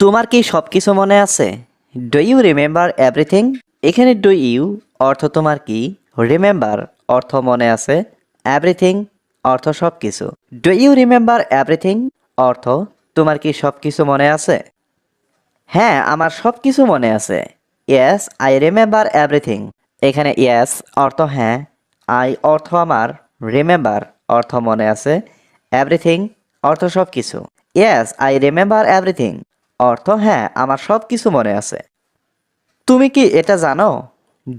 তোমার কি সব কিছু মনে আছে? ডু ইউ রিমেম্বার এভরিথিং এখানে ডু ইউ অর্থ তোমার কি? রিমেম্বার অর্থ মনে আছে। এভরিথিং অর্থ সব কিছু ডু ইউ রিমেম্বার এভরিথিং অর্থ, তোমার কি সব কিছু মনে আছে? হ্যাঁ আমার সব কিছু মনে আছে। ইয়েস আই রিমেম্বার এভরিথিং এখানে ইয়েস অর্থ হ্যাঁ। আই অর্থ আমার। রিমেম্বার অর্থ মনে আছে। এভরিথিং অর্থ সব কিছু ইয়েস আই রিমেম্বার এভরিথিং অর্থ হ্যাঁ আমার সব কিছু মনে আছে। তুমি কি এটা জানো?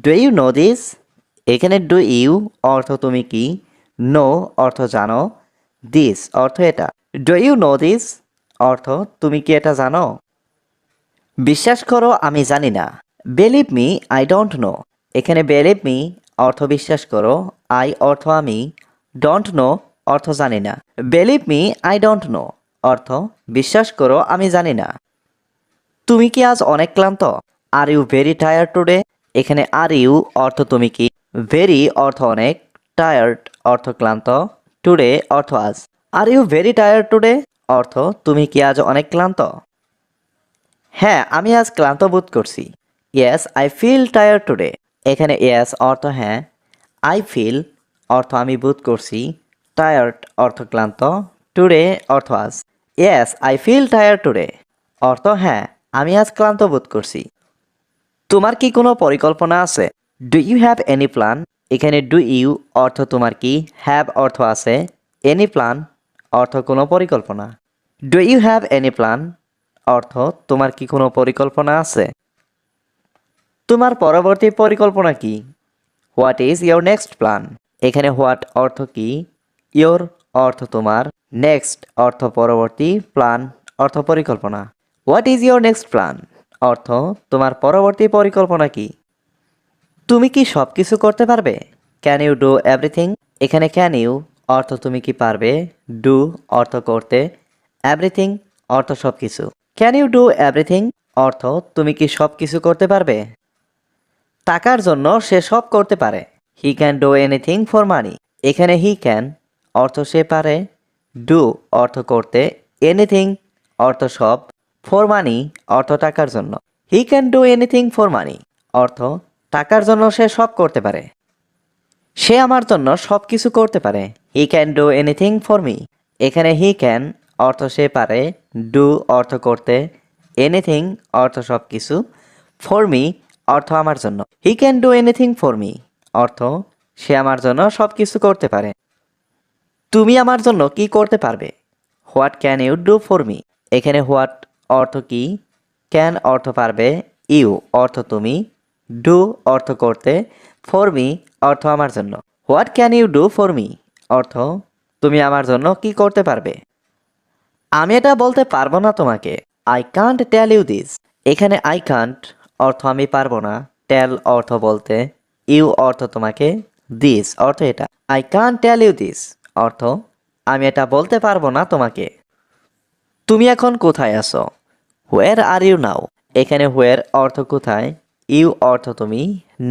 ডু ইউ নো দিস এখানে ডু ইউ অর্থ তুমি কি? নো অর্থ জানো। দিস অর্থ এটা। ডু ইউ নো দিস অর্থ তুমি কি এটা জানো? বিশ্বাস করো, আমি জানি না। Believe me I don't know এখানে বেলিভ মি অর্থ বিশ্বাস করো। আই অর্থ আমি। ডোন্ট নো অর্থ জানি না। Believe me I don't know অর্থ, বিশ্বাস করো, আমি জানি না। তুমি কি আজ অনেক ক্লান্ত? Are you very tired today এখানে আর ইউ অর্থ তুমি কি? ভেরি অর্থ অনেক। টায়ার্ড অর্থ ক্লান্ত। টুডে অর্থ আজ। Are you very tired today অর্থ তুমি কি আজ অনেক ক্লান্ত? হ্যাঁ আমি আজ ক্লান্ত বোধ করছি। Yes I feel tired today এখানে ইয়েস অর্থ হ্যাঁ। আই ফিল অর্থ আমি বোধ করছি। টায়ার্ড অর্থ ক্লান্ত। টুডে অর্থ আজ। Yes I feel tired today অর্থ হ্যাঁ। আমি আজ ক্লান্ত বোধ করছি। তোমার কি কোনো পরিকল্পনা আছে? Do you have any plan এখানে ডু ইউ অর্থ তোমার কি? হ্যাভ অর্থ আছে। এনি প্ল্যান অর্থ কোনো পরিকল্পনা। Do you have any plan অর্থ তোমার কি কোনো পরিকল্পনা আছে? তোমার পরবর্তী পরিকল্পনা কি? What is your next plan এখানে হোয়াট অর্থ কি? ইয়োর অর্থ তোমার নেক্সট অর্থ পরবর্তী প্ল্যান অর্থ পরিকল্পনা। What is your next plan অর্থ, তোমার পরবর্তী পরিকল্পনা কি? তুমি কি সব কিছু করতে পারবে? ক্যান ইউ ডু এভরিথিং এখানে ক্যান ইউ অর্থ তুমি কি পারবে? ডু অর্থ করতে। এভরিথিং অর্থ সব কিছু ক্যান ইউ ডু এভরিথিং অর্থ, তুমি কি সব কিছু করতে পারবে? টাকার জন্য সে সব করতে পারে। He can do anything for money এখানে হি ক্যান অর্থ সে পারে। ডু অর্থ করতে। এনিথিং অর্থ সব। ফর মানি অর্থ টাকার জন্য। He can do anything for money অর্থ টাকার জন্য সে সব করতে পারে। সে আমার জন্য সব কিছু করতে পারে। He can do anything for me এখানে হি ক্যান অর্থ সে পারে ডু অর্থ করতে এনিথিং অর্থ সব কিছু ফর মি অর্থ আমার জন্য। He can do anything for me অর্থ সে আমার জন্য সব কিছু করতে পারে। তুমি আমার জন্য কি করতে পারবে? What can you do for me এখানে হোয়াট অর্থ কি? ক্যান অর্থ পারবে ইউ অর্থ তুমি ডু অর্থ করতে ফর মি অর্থ আমার জন্য। What can you do for me অর্থ তুমি আমার জন্য কি করতে পারবে? আমি এটা বলতে পারব না তোমাকে। I can't tell you this এখানে আই কান্ট অর্থ আমি পারব না। টেল অর্থ বলতে ইউ অর্থ তোমাকে দিস অর্থ এটা। I can't tell you this অর্থ আমি এটা বলতে পারব না তোমাকে। তুমি এখন কোথায় আছো? হোয়ার আর ইউ নাও এখানে হোয়ার অর্থ কোথায়? ইউ অর্থ তুমি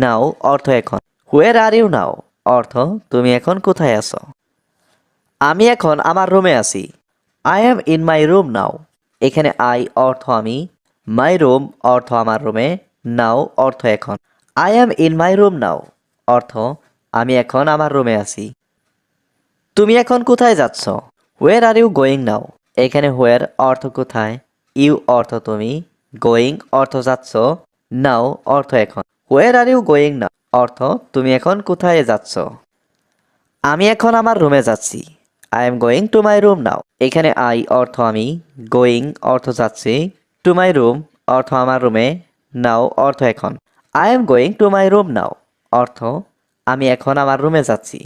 নাও অর্থ এখন। হোয়ার আর ইউ নাও অর্থ তুমি এখন কোথায় আছো? আমি এখন আমার রুমে আছি। I am in my room now এখানে আই অর্থ আমি। মাই রুম অর্থ আমার রুমে নাও অর্থ এখন। I am in my room now অর্থ, আমি এখন আমার রুমে আছি। তুমি এখন কোথায় যাচ্ছ? Where are you going now এখানে হোয়ার অর্থ কোথায়? ইউ অর্থ তুমি গোয়িং অর্থ যাচ্ছ নাও অর্থ এখন। Where are you going now অর্থ, তুমি এখন কোথায় যাচ্ছ? আমি এখন আমার রুমে যাচ্ছি। I am going to my room now এখানে আই অর্থ আমি গোয়িং অর্থ যাচ্ছি। টু মাই রুম অর্থ আমার রুমে নাও অর্থ এখন। I am going to my room now অর্থ, আমি এখন আমার রুমে যাচ্ছি।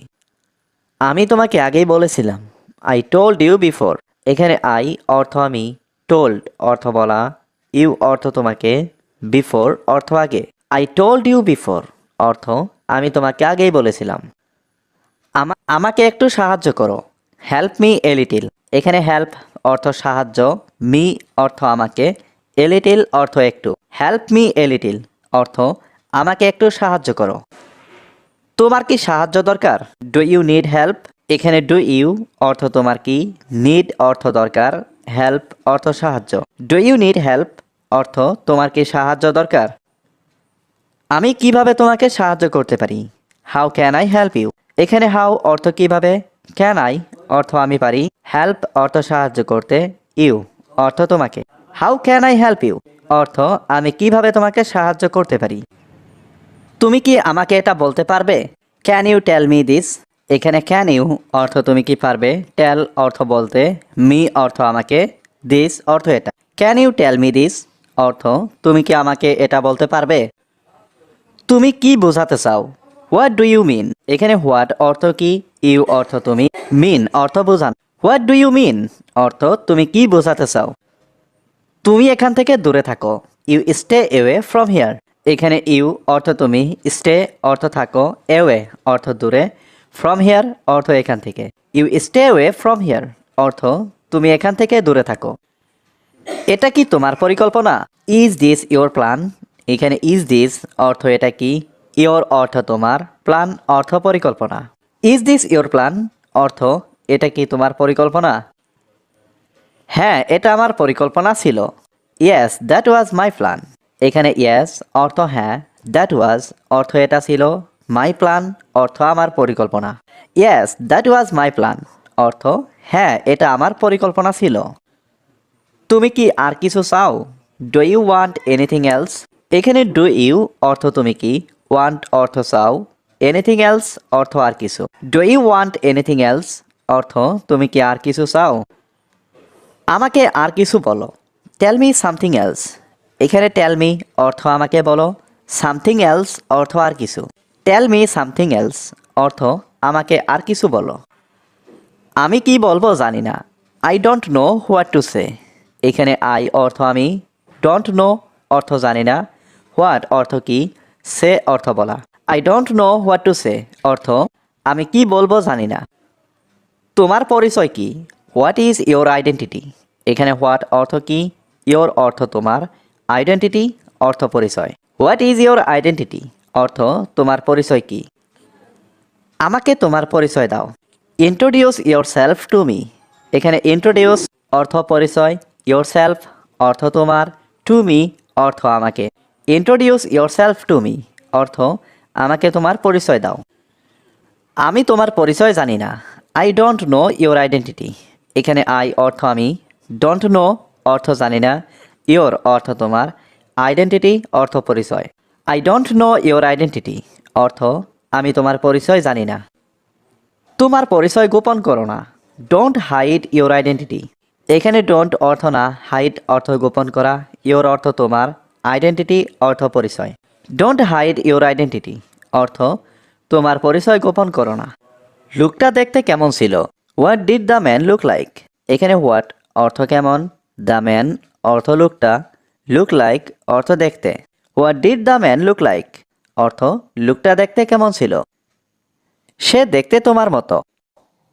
আমি তোমাকে আগেই বলেছিলাম। আই টোল্ড ইউ বিফোর এখানে আই অর্থ আমি টোল্ড অর্থ বলা ইউ অর্থ তোমাকে বিফোর অর্থ আগে। আই টোল্ড ইউ বিফোর অর্থ আমি তোমাকে আগেই বলেছিলাম। আমা- আমাকে একটু সাহায্য করো। হেল্প মি এ লিটিল এখানে হেল্প অর্থ সাহায্য মি অর্থ আমাকে এ লিটিল অর্থ একটু। হেল্প মি এ লিটিল অর্থ আমাকে একটু সাহায্য করো। তোমার কি সাহায্য দরকার? ডু ইউ নিড হেল্প এখানে ডু ইউ অর্থ তোমার কি? নিড অর্থ দরকার। হেল্প অর্থ সাহায্য। ডু ইউ নিড হেল্প অর্থ, তোমার কি সাহায্য দরকার? আমি কীভাবে তোমাকে সাহায্য করতে পারি? How can I help you এখানে হাউ অর্থ কীভাবে? ক্যান আই অর্থ আমি পারি। হেল্প অর্থ সাহায্য করতে। ইউ অর্থ তোমাকে। How can I help you অর্থ, আমি কীভাবে তোমাকে সাহায্য করতে পারি? তুমি কি আমাকে এটা বলতে পারবে? Can you tell me this এখানে ক্যান ইউ অর্থ তুমি কি পারবে? টেল অর্থ বলতে মি অর্থ আমাকে দিস অর্থ এটা। Can you tell me this অর্থ তুমি কি আমাকে এটা বলতে পারবে? তুমি কি বোঝাতে চাও? হোয়াট ডু ইউ মিন এখানে হোয়াট অর্থ কি? ইউ অর্থ তুমি মিন অর্থ বোঝান। হোয়াট ডু ইউ মিন অর্থ তুমি কি বোঝাতে চাও? তুমি এখান থেকে দূরে থাকো। You stay away from here এখানে ইউ অর্থ তুমি স্টে অর্থ থাকো এওয়ে অর্থ দূরে। ফ্রম হিয়ার অর্থ এখান থেকে। You stay way from here অর্থ তুমি এখান থেকে দূরে থাকো। এটা কি তোমার পরিকল্পনা? ইজ দিস ইওর প্ল্যান এখানে ইজ দিস অর্থ এটা কি? ইওর অর্থ তোমার প্ল্যান অর্থ পরিকল্পনা। ইজ দিস ইওর প্ল্যান অর্থ এটা কি তোমার পরিকল্পনা? হ্যাঁ এটা আমার পরিকল্পনা ছিল। Yes that was my plan এখানে ইয়েস অর্থ হ্যাঁ দ্যাট ওয়াজ অর্থ এটা ছিল। মাই প্ল্যান অর্থ আমার পরিকল্পনা। Yes that was my plan অর্থ হ্যাঁ এটা আমার পরিকল্পনা ছিল। তুমি কি আর কিছু চাও? Do you want anything else এখানে ডু ইউ অর্থ তুমি কি? ওয়ান্ট অর্থ চাও। এনিথিং এলস অর্থ আর কিছু। Do you want anything else অর্থ, তুমি কি আর কিছু চাও? আমাকে আর কিছু বলো। টেল মি সামথিং এলস এখানে টেল মি অর্থ আমাকে বলো। সামথিং এলস অর্থ আর কিছু। টেল মি সামথিং এলস অর্থ, আমাকে আর কিছু বলো। আমি কি বলব জানি না। I don't know what to say এখানে আই অর্থ আমি ডোন্ট নো অর্থ জানি না। হোয়াট অর্থ কি? সে অর্থ বলা। I don't know what to say অর্থ, আমি কি বলব জানি না। তোমার পরিচয় কি? হোয়াট ইজ ইওর আইডেন্টিটি এখানে হোয়াট অর্থ কি? ইওর অর্থ তোমার। আইডেন্টিটি অর্থ পরিচয়। হোয়াট ইজ ইওর আইডেন্টিটি অর্থ, তোমার পরিচয় কি? আমাকে তোমার পরিচয় দাও। Introduce yourself to me এখানে ইন্ট্রোডিউস অর্থ, পরিচয়। ইয়োর সেলফ অর্থ, তোমার। টু মি অর্থ, আমাকে। Introduce yourself to me অর্থ, আমাকে তোমার পরিচয় দাও। আমি তোমার পরিচয় জানি না। I don't know your identity এখানে আই অর্থ, আমি। ডোন্ট নো অর্থ, জানি না। ইওর অর্থ, তোমার। আইডেন্টিটি অর্থ, পরিচয়। I don't know your identity অর্থ, আমি তোমার পরিচয় জানি না। তোমার পরিচয় গোপন করো না। ডোন্ট হাইড ইওর আইডেন্টিটি এখানে ডোন্ট অর্থ না হাইড অর্থ গোপন করা। ইওর অর্থ তোমার আইডেন্টিটি অর্থ পরিচয়। ডোন্ট হাইড ইওর আইডেন্টিটি অর্থ, তোমার পরিচয় গোপন করো না। লুকটা দেখতে কেমন ছিল? What did the man look like এখানে হোয়াট অর্থ কেমন? দ্য ম্যান অর্থ লুকটা লুক লাইক অর্থ দেখতে। What did the man look like অর্থ লুকটা দেখতে কেমন ছিল? সে দেখতে তোমার মতো।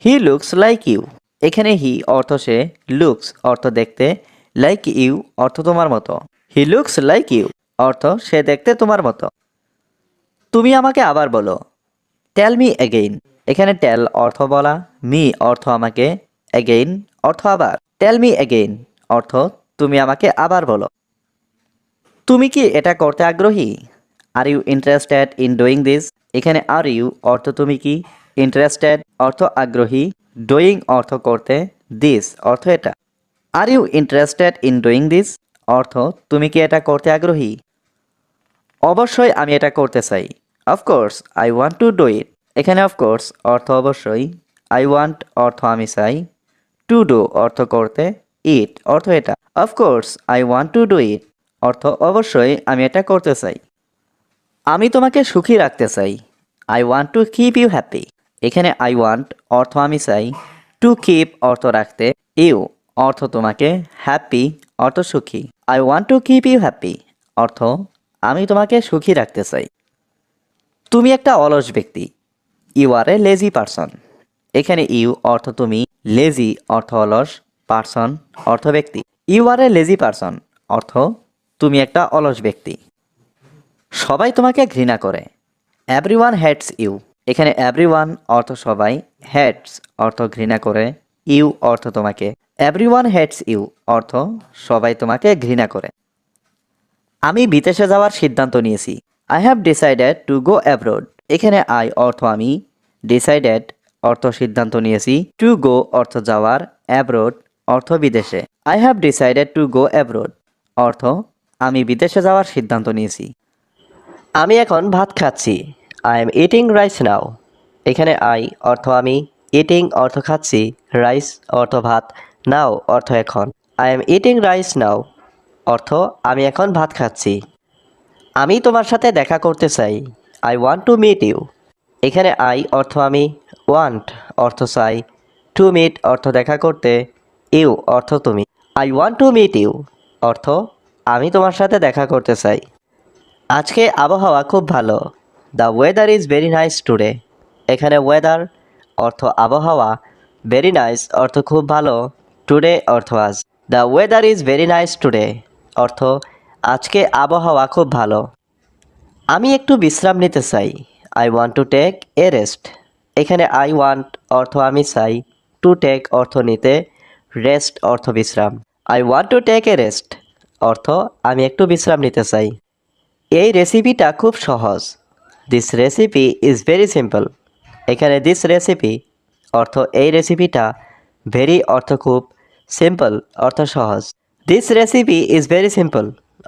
হি লুকস লাইক ইউ এখানে হি অর্থ সে লুকস অর্থ দেখতে লাইক ইউ অর্থ তোমার মতো। হি লুকস লাইক ইউ অর্থ, সে দেখতে তোমার মতো। তুমি আমাকে আবার বলো। টেল মি এগেইন এখানে টেল অর্থ বলা। মি অর্থ আমাকে। এগেইন অর্থ আবার। টেল মি এগেইন অর্থ, তুমি আমাকে আবার বলো। তুমি কি এটা করতে আগ্রহী? Are you interested in doing this এখানে আর ইউ অর্থ তুমি কি? ইন্টারেস্টেড অর্থ আগ্রহী। ডুইং অর্থ করতে। দিস অর্থ এটা। Are you interested in doing this অর্থ, তুমি কি এটা করতে আগ্রহী? অবশ্যই আমি এটা করতে চাই। Of course I want to do it এখানে অফকোর্স অর্থ অবশ্যই। আই ওয়ান্ট অর্থ আমি চাই। টু ডু অর্থ করতে। ইট অর্থ এটা। Of course I want to do it অর্থ অবশ্যই আমি এটা করতে চাই। আমি তোমাকে সুখী রাখতে চাই। I want to keep you happy এখানে আই ওয়ান্ট অর্থ আমি চাই। টু কিপ অর্থ রাখতে। ইউ অর্থ তোমাকে হ্যাপি অর্থ সুখী। I want to keep you happy অর্থ আমি তোমাকে সুখী রাখতে চাই। তুমি একটা অলস ব্যক্তি। You are a lazy person এখানে ইউ অর্থ তুমি লেজি অর্থ অলস পারসন অর্থ ব্যক্তি। You are a lazy person অর্থ তুমি একটা অলস ব্যক্তি। সবাই তোমাকে ঘৃণা করে। এভরি ওয়ান হেটস ইউ এখানে এভরি ওয়ান অর্থ সবাই হেটস অর্থ ঘৃণা করে ইউ অর্থ তোমাকে। এভরি ওয়ান হেটস ইউ অর্থ সবাই তোমাকে ঘৃণা করে। আমি বিদেশে যাওয়ার সিদ্ধান্ত নিয়েছি। I have decided to go abroad এখানে আই অর্থ আমি। ডিসাইডেড অর্থ সিদ্ধান্ত নিয়েছি। টু গো অর্থ যাওয়ার। অ্যাব্রোড অর্থ বিদেশে। I have decided to go abroad অর্থ আমি বিদেশে যাওয়ার সিদ্ধান্ত নিয়েছি। আমি এখন ভাত খাচ্ছি। I am eating rice now এখানে আই অর্থ আমি ইটিং অর্থ খাচ্ছি। রাইস অর্থ ভাত। নাও অর্থ এখন। I am eating rice now অর্থ, আমি এখন ভাত খাচ্ছি। আমি তোমার সাথে দেখা করতে চাই। I want to meet you এখানে আই অর্থ আমি ওয়ান্ট অর্থ চাই। টু মিট অর্থ দেখা করতে। ইউ অর্থ তুমি। I want to meet you অর্থ আমি তোমার সাথে দেখা করতে চাই। আজকে আবহাওয়া খুব ভালো। The weather is very nice today এখানে ওয়েদার অর্থ আবহাওয়া ভেরি নাইস অর্থ খুব ভালো। টুডে অর্থ আজ। The weather is very nice today অর্থ আজকে আবহাওয়া খুব ভালো। আমি একটু বিশ্রাম নিতে চাই। I want to take a rest এখানে আই ওয়ান্ট অর্থ আমি চাই। টু টেক অর্থ নিতে রেস্ট অর্থ বিশ্রাম। I want to take a rest অর্থ, আমি একটু বিশ্রাম নিতে চাই। এই রেসিপিটা খুব সহজ। This recipe is very simple এখানে দিস রেসিপি অর্থ, এই রেসিপিটা ভেরি অর্থ খুব সিম্পল অর্থ সহজ। This recipe is very simple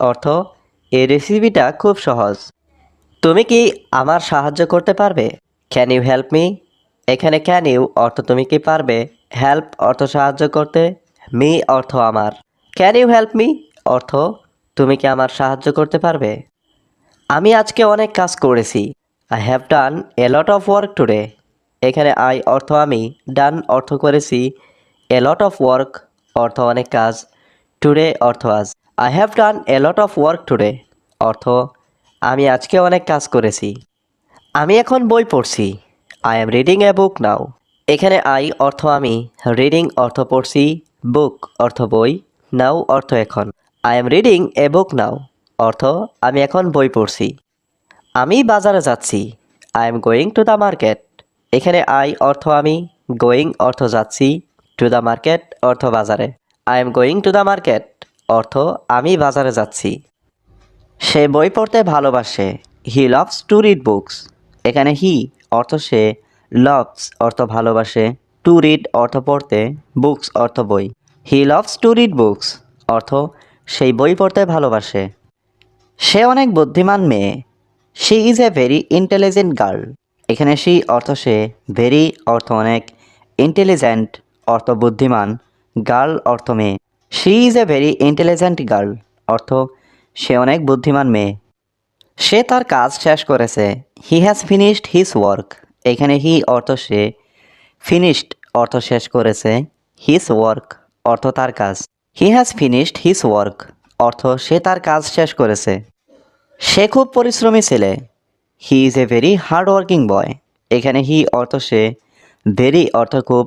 অর্থ, এই রেসিপিটা খুব সহজ। তুমি কি আমার সাহায্য করতে পারবে? ক্যান ইউ হেল্প মি এখানে ক্যান ইউ অর্থ, তুমি কি পারবে? হেল্প অর্থ, সাহায্য করতে। মি অর্থ, আমার। ক্যান ইউ হেল্প মি অর্থ, তুমি কি আমার সাহায্য করতে পারবে? আমি আজকে অনেক কাজ করেছি। I have done a lot of work today এখানে আই অর্থ আমি। ডান অর্থ করেছি। এ লট অফ ওয়ার্ক অর্থ অনেক কাজ। টুডে অর্থ আজ। I have done a lot of work today অর্থ, আমি আজকে অনেক কাজ করেছি। আমি এখন বই পড়ছি। I am reading a book now এখানে আই অর্থ আমি। রিডিং অর্থ পড়ছি। বুক অর্থ বই। নাও অর্থ এখন। I am reading a book now অর্থ, আমি এখন বই পড়ছি। আমি বাজারে যাচ্ছি। I am going to the market এখানে আই অর্থ আমি। গোয়িং অর্থ যাচ্ছি। টু দ্য মার্কেট অর্থ বাজারে। I am going to the market অর্থ, আমি বাজারে যাচ্ছি। সে বই পড়তে ভালোবাসে। He loves to read books এখানে হি অর্থ সে। লভস অর্থ ভালোবাসে। টু রিড অর্থ পড়তে। বুকস অর্থ বই। He loves to read books অর্থ সেই বই পড়তে ভালোবাসে। সে অনেক বুদ্ধিমান মেয়ে। She is a very intelligent girl এখানে শি অর্থ সে ভেরি অর্থ অনেক ইন্টেলিজেন্ট অর্থ বুদ্ধিমান গার্ল অর্থ মেয়ে। She is a very intelligent girl অর্থ সে অনেক বুদ্ধিমান মেয়ে। সে তার কাজ শেষ করেছে। He has finished his work এখানে হি অর্থ সে ফিনিশড অর্থ শেষ করেছে। হিজ ওয়ার্ক অর্থ তার কাজ। He has finished his work অর্থ, সে তার কাজ শেষ করেছে। সে খুব পরিশ্রমী ছেলে। He is a very hard working boy এখানে হি অর্থ, সে। ভেরি অর্থ, খুব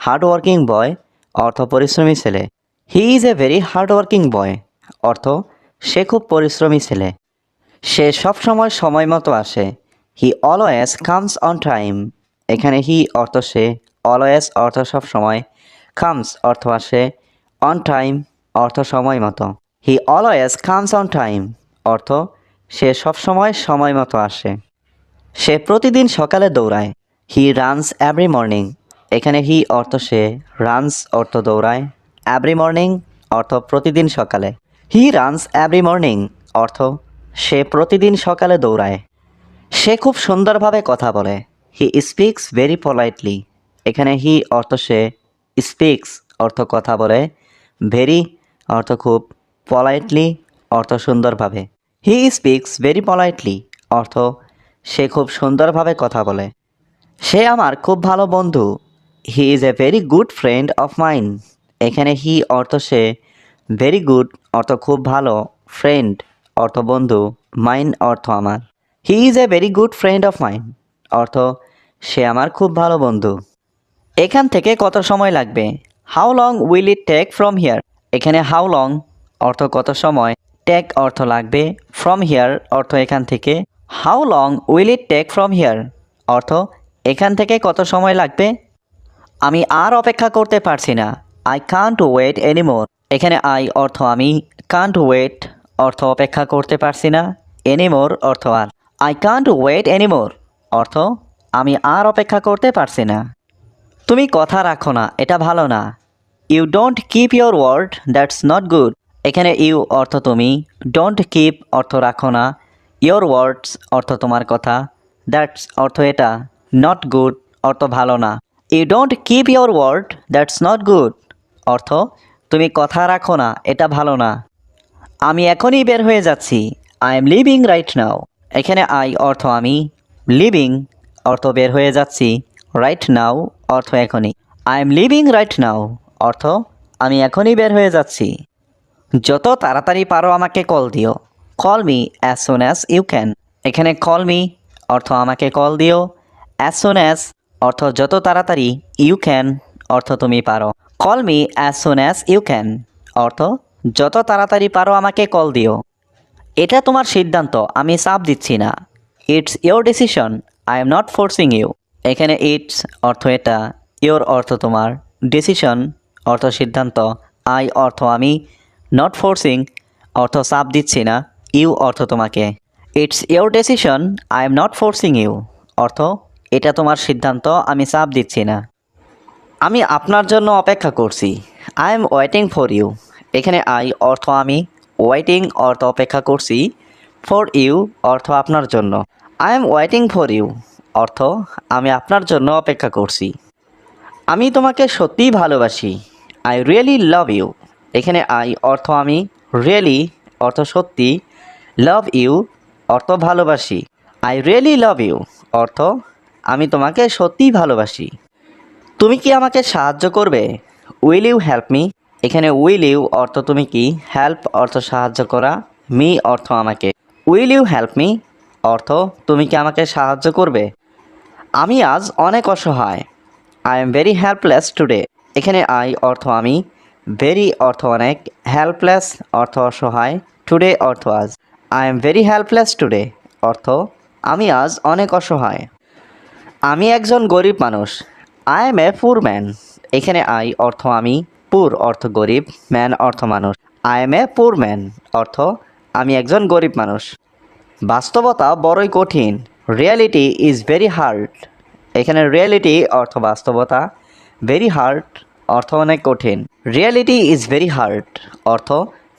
হার্ড ওয়ার্কিং বয় অর্থ, পরিশ্রমী ছেলে। He is a very hard working boy অর্থ, সে খুব পরিশ্রমী ছেলে। সে সব সময় সময় মতো আসে। He always comes on time এখানে হি অর্থ, সে। অলওয়েজ অর্থ সব সময় কামস অর্থ, আসে। অন টাইম অর্থ সময় মতো। He always comes on time অর্থ সে সব সময় সময় মতো আসে। সে প্রতিদিন সকালে দৌড়ায়। হি রানস এভরি মর্নিং এখানে হি অর্থ সে রানস অর্থ দৌড়ায়। এভরি মর্নিং অর্থ প্রতিদিন সকালে। হি রানস এভরি মর্নিং অর্থ সে প্রতিদিন সকালে দৌড়ায়। সে খুব সুন্দরভাবে কথা বলে। হি স্পিক্স ভেরি পলাইটলি এখানে হি অর্থ সে স্পিক্স অর্থ কথা বলে। ভেরি অর্থ খুব পলাইটলি অর্থ সুন্দরভাবে। হি স্পিক্স ভেরি পলাইটলি অর্থ সে খুব সুন্দরভাবে কথা বলে। সে আমার খুব ভালো বন্ধু। He is a very good friend of mine এখানে হি অর্থ সে ভেরি গুড অর্থ খুব ভালো ফ্রেন্ড অর্থ বন্ধু মাইন অর্থ আমার। He is a very good friend of mine অর্থ সে আমার খুব ভালো বন্ধু। এখান থেকে কত সময় লাগবে? How long will it take from here এখানে হাউ লং অর্থ কত সময়? টেক অর্থ লাগবে ফ্রম হিয়ার অর্থ এখান থেকে। How long will it take from here অর্থ এখান থেকে কত সময় লাগবে? আমি আর অপেক্ষা করতে পারছি না। আই কান্ট ওয়েট এনিমোর এখানে আই অর্থ আমি কান্ট ওয়েট অর্থ অপেক্ষা করতে পারছি না। এনিমোর অর্থ আর। আই কান্ট ওয়েট এনিমোর অর্থ আমি আর অপেক্ষা করতে পারছি না। তুমি কথা রাখো না, এটা ভালো না। You don't keep your word that's not good এখানে ইউ অর্থ তুমি ডোন্ট কিপ অর্থ রাখো না। ইয়োর ওয়ার্ডস অর্থ তোমার কথা। দ্যাটস অর্থ এটা নট গুড অর্থ ভালো না। You don't keep your word that's not good অর্থ, তুমি কথা রাখো না, এটা ভালো না। আমি এখনই বের হয়ে যাচ্ছি। I am leaving right now এখানে আই অর্থ আমি লিভিং অর্থ বের হয়ে যাচ্ছি। রাইট নাও অর্থ এখনই। I am leaving right now অর্থ আমি এখনই বের হয়ে যাচ্ছি। যত তাড়াতাড়ি পারো আমাকে কল দিও। Call me as soon as you can এখানে কল মি অর্থ আমাকে কল দিও। অ্যাজ সোন অ্যাজ অর্থ যত তাড়াতাড়ি ইউ ক্যান অর্থ তুমি পারো। Call me as soon as you can অর্থ যত তাড়াতাড়ি পারো আমাকে কল দিও। এটা তোমার সিদ্ধান্ত, আমি চাপ দিচ্ছি না। It's your decision I am not forcing you এখানে ইটস অর্থ এটা ইয়োর অর্থ তোমার ডিসিশন অর্থ সিদ্ধান্ত আই অর্থ আমি নট ফোর্সিং অর্থ চাপ দিচ্ছি না ইউ অর্থ তোমাকে। It's your decision I am not forcing you অর্থ এটা তোমার সিদ্ধান্ত, আমি চাপ দিচ্ছি না। আমি আপনার জন্য অপেক্ষা করছি I am waiting for you এখানে আই অর্থ আমি ওয়েটিং অর্থ অপেক্ষা করছি ফর ইউ অর্থ আপনার জন্য I am waiting for you অর্থ, আমি আপনার জন্য অপেক্ষা করছি। আমি তোমাকে সত্যিই ভালোবাসি। আই রিয়েলি লাভ ইউ এখানে আই অর্থ আমি রিয়েলি অর্থ সত্যি। লাভ ইউ অর্থ ভালোবাসি। আই রিয়েলি লাভ ইউ অর্থ, আমি তোমাকে সত্যিই ভালোবাসি। তুমি কি আমাকে সাহায্য করবে? উইল ইউ হেল্প মি এখানে উইল ইউ অর্থ তুমি কি? হেল্প অর্থ সাহায্য করা। মি অর্থ আমাকে। উইল ইউ হেল্প মি অর্থ, তুমি কি আমাকে সাহায্য করবে? আমি আজ অনেক অসহায়। I am very helpless today এখানে আই অর্থ আমি। ভেরি অর্থ অনেক। হেল্পলেস অর্থ অসহায়। টুডে অর্থ আজ। I am very helpless today অর্থ, আমি আজ অনেক অসহায়। আমি একজন গরিব মানুষ। আই এম এ পুর ম্যান এখানে আই অর্থ আমি। পুর অর্থ গরিব ম্যান অর্থ মানুষ। আই এম এ পুর ম্যান অর্থ, আমি একজন গরিব মানুষ। বাস্তবতা বড়ই কঠিন। রিয়ালিটি ইজ ভেরি হার্ড এখানে রিয়ালিটি অর্থ বাস্তবতা ভেরি হার্ড অর্থ অনেক কঠিন। রিয়ালিটি ইজ ভেরি হার্ড অর্থ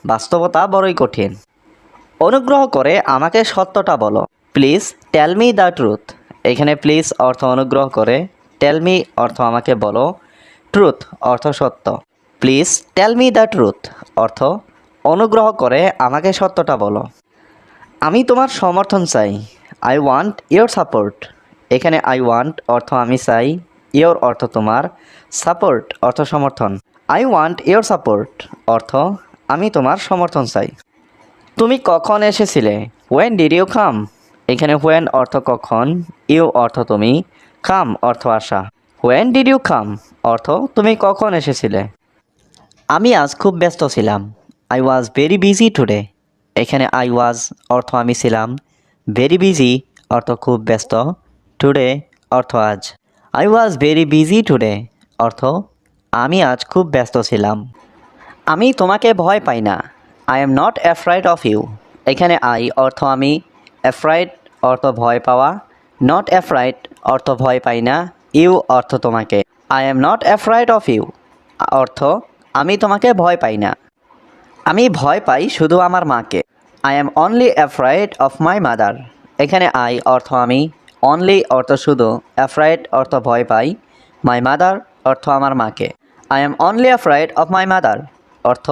বাস্তবতা বড়ই কঠিন। অনুগ্রহ করে আমাকে সত্যটা বলো। Please tell me the truth এখানে প্লিজ অর্থ অনুগ্রহ করে। টেল মি অর্থ আমাকে বলো। ট্রুথ অর্থ সত্য। Please tell me the truth অর্থ অনুগ্রহ করে আমাকে সত্যটা বলো। আমি তোমার সমর্থন চাই। আই ওয়ান্ট ইয়োর সাপোর্ট এখানে আই ওয়ান্ট অর্থ আমি চাই ইয়োর অর্থ তোমার সাপোর্ট অর্থ সমর্থন। আই ওয়ান্ট ইয়োর সাপোর্ট অর্থ আমি তোমার সমর্থন চাই। তুমি কখন এসেছিলে? হোয়েন ডিড ইউ কাম এখানে হোয়েন অর্থ কখন ইউ অর্থ তুমি কাম অর্থ আসা। হোয়েন ডিড ইউ কাম অর্থ তুমি কখন এসেছিলে? আমি আজ খুব ব্যস্ত ছিলাম। I was very busy today এখানে আই ওয়াজ অর্থ আমি ছিলাম। ভেরি বিজি অর্থ খুব ব্যস্ত। টুডে অর্থ আজ। I was very busy today অর্থ আমি আজ খুব ব্যস্ত ছিলাম। আমি তোমাকে ভয় পাই না। I am not afraid of you এখানে আই অর্থ আমি। অ্যাফ্রাইড অর্থ ভয় পাওয়া। নট অ্যাফ্রাইড অর্থ ভয় পাই না। ইউ অর্থ তোমাকে। I am not afraid of you অর্থ আমি তোমাকে ভয় পাই না। আমি ভয় পাই শুধু আমার মাকে। I am only afraid of my mother এখানে আই অর্থ আমি অনলি অর্থ শুধু অ্যাফ্রাইড অর্থ ভয় পাই মাই মাদার অর্থ আমার মাকে। I am only afraid of my mother অর্থ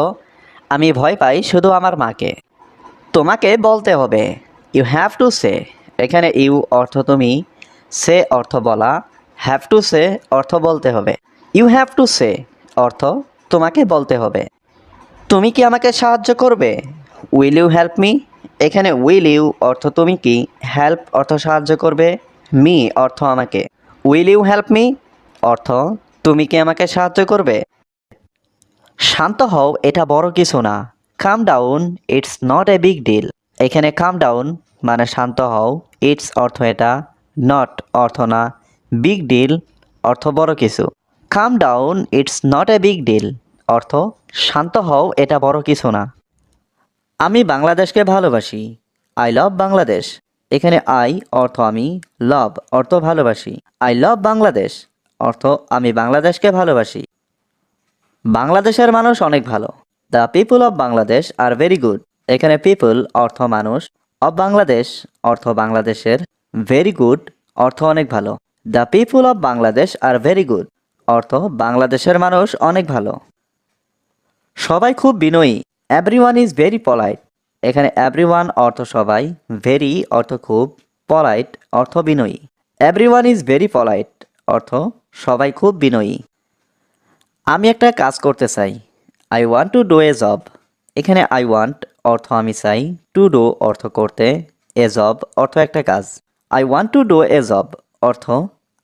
আমি ভয় পাই শুধু আমার মাকে। তোমাকে বলতে হবে ইউ হ্যাভ টু সে এখানে ইউ অর্থ তুমি সে অর্থ বলা হ্যাভ টু সে অর্থ বলতে হবে। ইউ হ্যাভ টু সে অর্থ তোমাকে বলতে হবে। তুমি কি আমাকে সাহায্য করবে? উইল ইউ হেল্প মি এখানে উইল ইউ অর্থ তুমি কি? হেল্প অর্থ সাহায্য করবে। মি অর্থ আমাকে। উইল ইউ হেল্প মি অর্থ তুমি কি আমাকে সাহায্য করবে? শান্ত হও, এটা বড় কিছু না। Calm down it's not a big deal এখানে কাম ডাউন মানে শান্ত হও ইটস অর্থ এটা নট অর্থ না। বিগ ডিল অর্থ বড় কিছু। Calm down it's not a big deal অর্থ শান্ত হও, এটা বড় কিছু না। আমি বাংলাদেশকে ভালোবাসি। আই লাভ বাংলাদেশ এখানে আই অর্থ আমি লাভ অর্থ ভালোবাসি। আই লাভ বাংলাদেশ অর্থ আমি বাংলাদেশকে ভালোবাসি। বাংলাদেশের মানুষ অনেক ভালো। The people of Bangladesh are very good এখানে পিপুল অর্থ মানুষ। অফ বাংলাদেশ অর্থ বাংলাদেশের। ভেরি গুড অর্থ অনেক ভালো। The people of Bangladesh are very good অর্থ বাংলাদেশের মানুষ অনেক ভালো। সবাই খুব বিনয়ী। এভরিওয়ান ইজ ভেরি পলাইট এখানে এভরিওয়ান অর্থ সবাই ভেরি অর্থ খুব পলাইট অর্থ বিনয়ী। এভরিওয়ান ইজ ভেরি পলাইট অর্থ সবাই খুব বিনয়ী। আমি একটা কাজ করতে চাই। I want to do a job এখানে আই ওয়ান্ট অর্থ আমি চাই। টু ডু অর্থ করতে এ জব অর্থ একটা কাজ। I want to do a job অর্থ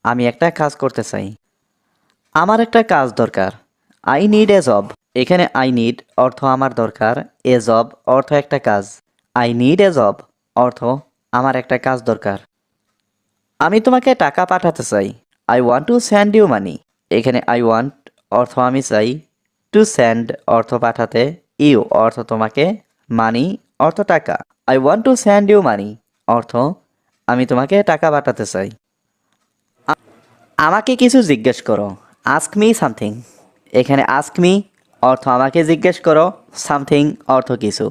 আমি একটা কাজ করতে চাই। আমার একটা কাজ দরকার। আই নিড এ জব এখানে আই নিড অর্থ আমার দরকার, এ জব অর্থ একটা কাজ। আই নিড এ জব অর্থ আমার একটা কাজ দরকার। আমি তোমাকে টাকা পাঠাতে চাই। I want to send you money এখানে আই ওয়ান্ট অর্থ আমি চাই। টু স্যান্ড অর্থ পাঠাতে ইউ অর্থ তোমাকে মানি অর্থ টাকা। I want to send you money অর্থ আমি তোমাকে টাকা পাঠাতে চাই। আমাকে কিছু জিজ্ঞেস করো। আস্ক মি সামথিং এখানে আস্ক মি অর্থ আমাকে জিজ্ঞেস করো সামথিং অর্থ কিছু।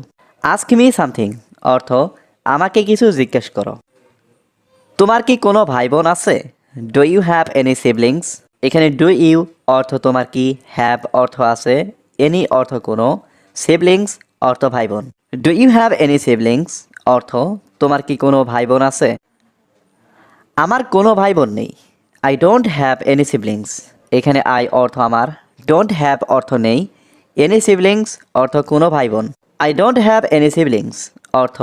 আস্ক মি সামথিং অর্থ আমাকে কিছু জিজ্ঞেস করো। তোমার কি কোনো ভাই বোন আছে? Do you have any siblings এখানে ডু ইউ অর্থ তোমার কি? হ্যাভ অর্থ আছে। এনি অর্থ কোনো। সিবলিংস অর্থ ভাই বোন do you have any siblings অর্থ তোমার কি কোনো ভাই বোন আছে? আমার কোনো ভাই বোন নেই। I don't have any siblings এখানে আই অর্থ আমার। ডোন্ট হ্যাভ অর্থ নেই। এনি সিবলিংস অর্থ কোনো ভাই বোন I don't have any siblings অর্থ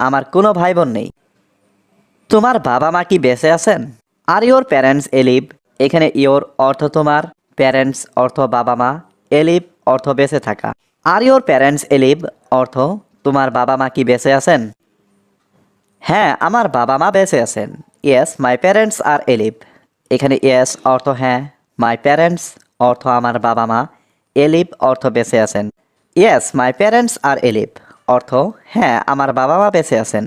আমার কোনো ভাই বোন নেই। তোমার বাবা মা কি বেঁচে আছেন? আর ইয়োর প্যারেন্টস এলিভ এখানে ইয়োর অর্থ তোমার প্যারেন্টস অর্থ বাবা মা এলিভ অর্থ বেঁচে থাকা। আর ইয়োর প্যারেন্টস এলিভ অর্থ তোমার বাবা মা কি বেঁচে আছেন? হ্যাঁ আমার বাবা মা বেঁচে আছেন। ইয়েস মাই প্যারেন্টস আর এলিভ এখানে ইয়েস অর্থ হ্যাঁ। মাই প্যারেন্টস অর্থ আমার বাবা মা। এলিভ অর্থ বেঁচে আছেন। ইয়েস, মাই প্যারেন্টস আর এলিভ অর্থ হ্যাঁ আমার বাবা মা বেঁচে আছেন।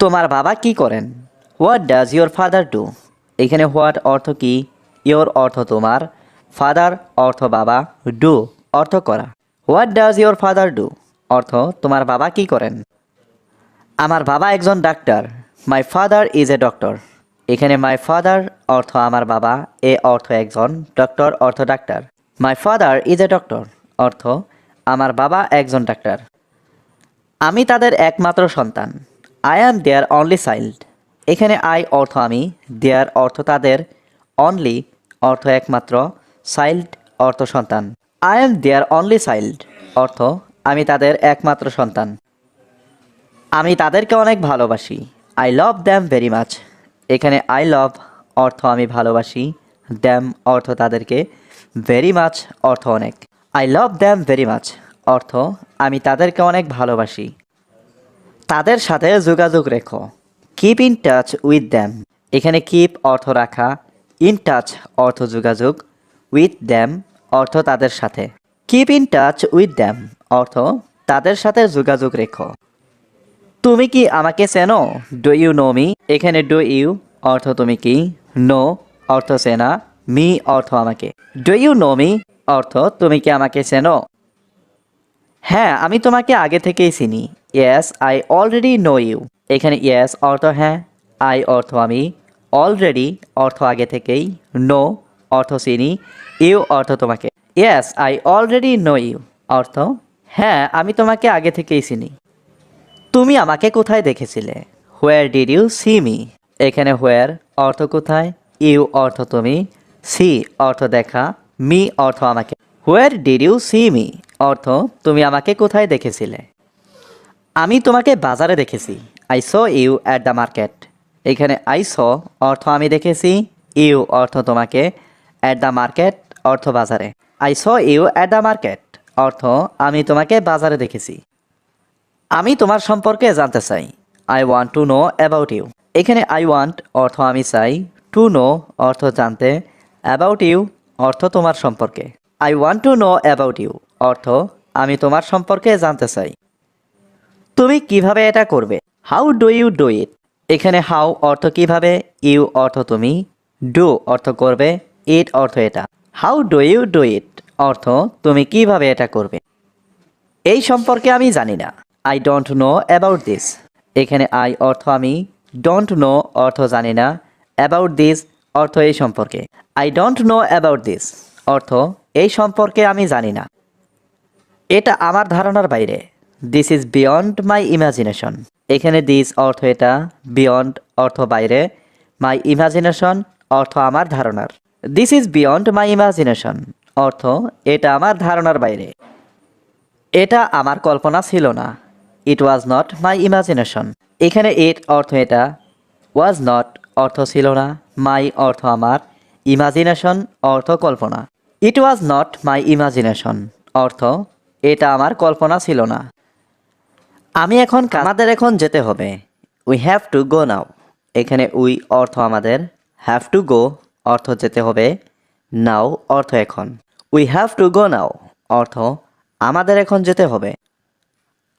তোমার বাবা কি করেন? What does your father do এখানে হোয়াট অর্থ কি? ইয়োর অর্থ তোমার। ফাদার অর্থ বাবা। ডু অর্থ করা। What does your father do অর্থ, তোমার বাবা কি করেন? আমার বাবা একজন doctor. My father is a doctor এখানে মাই ফাদার অর্থ আমার বাবা, এ অর্থ একজন ডক্টর অর্থ doctor. My father is a doctor অর্থ, আমার বাবা একজন ডাক্তার। আমি তাদের একমাত্র সন্তান। I am their only child এখানে আই অর্থ আমি দেয়ার অর্থ তাদের অনলি অর্থ একমাত্র চাইল্ড অর্থ সন্তান। I am their only child অর্থ, আমি তাদের একমাত্র সন্তান। আমি তাদেরকে অনেক ভালোবাসি। I love them very much এখানে আই লাভ অর্থ আমি ভালোবাসি দ্যাম অর্থ তাদেরকে। ভেরি মাচ অর্থ অনেক। I love them very much অর্থ, আমি তাদেরকে অনেক ভালোবাসি। তাদের সাথে যোগাযোগ রেখো। Keep in touch with them এখানে কিপ অর্থ রাখা। ইন টাচ অর্থ যোগাযোগ। উইথ দ্যাম অর্থ তাদের সাথে। Keep in touch with them অর্থ, তাদের সাথে যোগাযোগ রেখো। তুমি কি আমাকে চেনো? ডু ইউ নো মি এখানে ডু ইউ অর্থ তুমি কি? নো অর্থ চেনা। মি অর্থ আমাকে। ডু ইউ নো মি অর্থ, তুমি কি আমাকে চেনো? হ্যাঁ আমি তোমাকে আগে থেকেই চিনি। Yes I already know you এখানে ইয়েস অর্থ হ্যাঁ। আই অর্থ আমি। অলরেডি অর্থ আগে থেকেই। নো অর্থ চিনি। ইউ অর্থ তোমাকে। Yes I already know you অর্থ হ্যাঁ আমি তোমাকে আগে থেকেই চিনি। তুমি আমাকে কোথায় দেখেছিলে? Where did you see me এখানে হোয়ার অর্থ কোথায়? ইউ অর্থ তুমি। সি অর্থ দেখা, মি অর্থ আমাকে। Where did you see me অর্থ, তুমি আমাকে কোথায় দেখেছিলে? আমি তোমাকে বাজারে দেখেছি। I saw you at the market এখানে আই স অর্থ আমি দেখেছি ইউ অর্থ তোমাকে অ্যাট দ্য মার্কেট অর্থ বাজারে। I saw you at the market অর্থ, আমি তোমাকে বাজারে দেখেছি। আমি তোমার সম্পর্কে জানতে চাই। I want to know about you এখানে আই ওয়ান্ট অর্থ আমি চাই। টু নো অর্থ জানতে অ্যাবাউট ইউ অর্থ তোমার সম্পর্কে। I want to know about you অর্থ আমি তোমার সম্পর্কে জানতে চাই। তুমি কীভাবে এটা করবে? How do you do it এখানে হাউ অর্থ কীভাবে ইউ অর্থ তুমি ডু অর্থ করবে ইট অর্থ এটা। How do you do it অর্থ তুমি কীভাবে এটা করবে? এই সম্পর্কে আমি জানি না। I don't know about this এখানে আই অর্থ আমি ডোন্ট নো অর্থ জানি না। অ্যাবাউট দিস অর্থ এই সম্পর্কে। I don't know about this অর্থ, এই সম্পর্কে আমি জানি না। এটা আমার ধারণার বাইরে। This is beyond my imagination এখানে দিস অর্থ এটা বিয়ন্ড অর্থ বাইরে। মাই ইমাজিনেশন অর্থ আমার ধারণার। This is beyond my imagination অর্থ, এটা আমার ধারণার বাইরে। এটা আমার কল্পনা ছিল না। ইট ওয়াজ নট মাই ইমাজিনেশন এখানে ইট অর্থ এটা ওয়াজ নট অর্থ ছিল না। মাই অর্থ আমার। ইমাজিনেশন, অর্থ কল্পনা। ইট ওয়াজ নট মাই ইমাজিনেশন অর্থ, এটা আমার কল্পনা ছিল না। আমি এখন আমাদের এখন যেতে হবে। We have to go now এখানে উই অর্থ আমাদের। হ্যাভ টু গো অর্থ যেতে হবে। নাও অর্থ এখন। We have to go now অর্থ, আমাদের এখন যেতে হবে।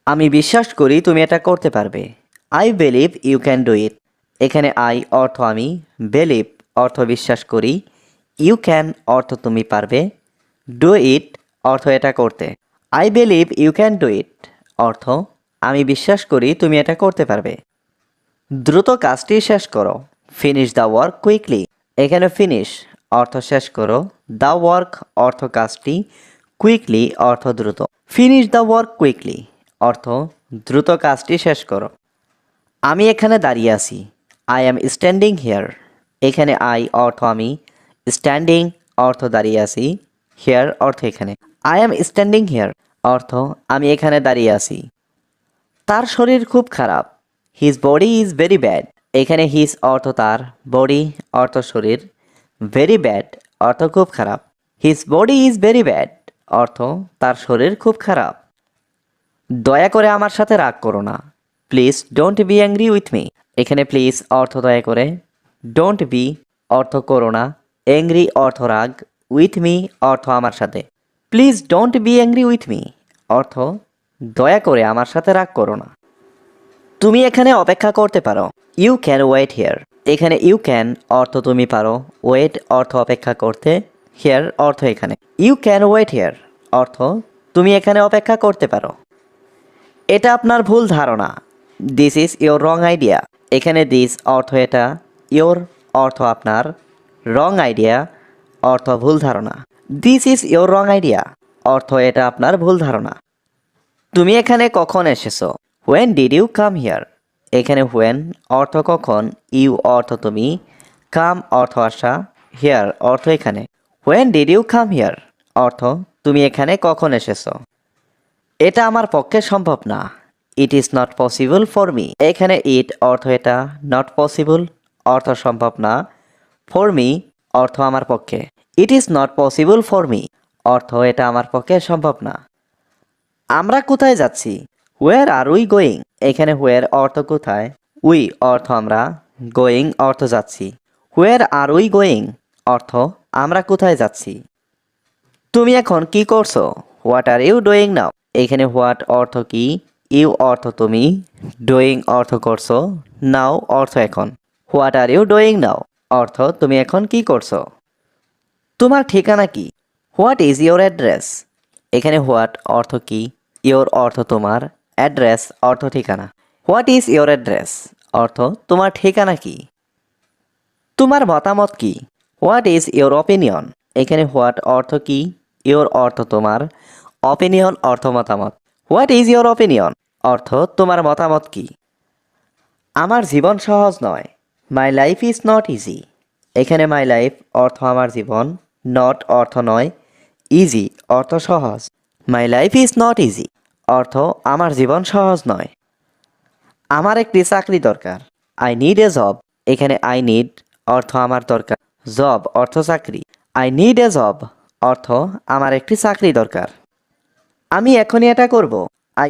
আমি বিশ্বাস করি তুমি এটা করতে পারবে। I believe you can do it এখানে আই অর্থ আমি বিলিভ অর্থ বিশ্বাস করি। ইউ ক্যান অর্থ তুমি পারবে। ডু ইট অর্থ এটা করতে। I believe you can do it অর্থ আমি বিশ্বাস করি তুমি এটা করতে পারবে। দ্রুত কাজটি শেষ করো। ফিনিশ দ্য ওয়ার্ক কুইকলি এখানে ফিনিশ অর্থ শেষ করো। দ্য ওয়ার্ক অর্থ কাজটি কুইকলি অর্থ দ্রুত। ফিনিশ দ্য ওয়ার্ক কুইকলি অর্থ দ্রুত কাজটি শেষ করো। আমি এখানে দাঁড়িয়ে আছি। আই অ্যাম স্ট্যান্ডিং হিয়ার এখানে আই অর্থ আমি স্ট্যান্ডিং অর্থ দাঁড়িয়ে আছি হিয়ার অর্থ এখানে। আই অ্যাম স্ট্যান্ডিং হিয়ার অর্থ আমি এখানে দাঁড়িয়ে আছি। তার শরীর খুব খারাপ। His body is very bad এখানে হিজ অর্থ তার বডি অর্থ শরীর। ভেরি ব্যাড অর্থ খুব খারাপ। His body is very bad অর্থ তার শরীর খুব খারাপ। দয়া করে আমার সাথে রাগ করো না। Please don't be angry with me এখানে প্লিজ অর্থ দয়া করে। ডোন্ট বি অর্থ করো না অ্যাংরি অর্থ রাগ উইথ মি অর্থ আমার সাথে। Please don't be angry with me অর্থ দয়া করে আমার সাথে রাগ করো না। তুমি এখানে অপেক্ষা করতে পারো। ইউ ক্যান ওয়েট হিয়ার এখানে ইউ ক্যান অর্থ তুমি পারো। ওয়েট অর্থ অপেক্ষা করতে হিয়ার অর্থ এখানে। ইউ ক্যান ওয়েট হিয়ার অর্থ তুমি এখানে অপেক্ষা করতে পারো। এটা আপনার ভুল ধারণা। This is your wrong idea এখানে দিস অর্থ এটা ইয়োর অর্থ আপনার রং আইডিয়া, অর্থ ভুল ধারণা। This is your wrong idea অর্থ এটা আপনার ভুল ধারণা। তুমি এখানে কখন এসেছ? When did you come here এখানে হোয়েন অর্থ কখন? ইউ অর্থ তুমি। কাম অর্থ আসা। হিয়ার অর্থ এখানে। When did you come here অর্থ, তুমি এখানে কখন এসেছ? এটা আমার পক্ষে সম্ভব না। It is not possible for me এখানে ইট অর্থ এটা নট পসিবল অর্থ সম্ভব না। ফর মি অর্থ আমার পক্ষে। It is not possible for me অর্থ এটা আমার পক্ষে সম্ভব না। আমরা কোথায় যাচ্ছি? হোয়ার আর উই গোয়িং এখানে হোয়ার অর্থ কোথায়? উই অর্থ আমরা গোয়িং অর্থ যাচ্ছি। হোয়ার আর উই গোয়িং অর্থ আমরা কোথায় যাচ্ছি? তুমি এখন কি করছ? What are you doing now এখানে হোয়াট অর্থ কি? ইউ অর্থ তুমি ডুইং অর্থ করছ। নাও অর্থ এখন। What are you doing now অর্থ, তুমি এখন কি করছ? তোমার ঠিকানা কি? হোয়াট ইজ ইয়োর অ্যাড্রেস এখানে হোয়াট অর্থ কি? ইয়োর অর্থ তোমার অ্যাড্রেস অর্থ ঠিকানা। হোয়াট ইজ ইয়োর অ্যাড্রেস অর্থ, তোমার ঠিকানা কি? তোমার মতামত কি? হোয়াট ইজ ইয়োর অপিনিয়ন এখানে হোয়াট অর্থ কি? ইয়োর অর্থ তোমার অপিনিয়ন অর্থ মতামত। হোয়াট ইজ ইয়োর অপিনিয়ন অর্থ, তোমার মতামত কি? আমার জীবন সহজ নয়। My life is not easy এখানে মাই লাইফ অর্থ আমার জীবন নট অর্থ নয় ইজি অর্থ সহজ। My life is not easy অর্থ আমার জীবন সহজ নয়। আমার একটি চাকরি দরকার। আই নিড এ জব এখানে আই নিড অর্থ আমার দরকার। জব অর্থ চাকরি। আই নিড এ জব অর্থ আমার একটি চাকরি দরকার। আমি এখনই এটা করব। আই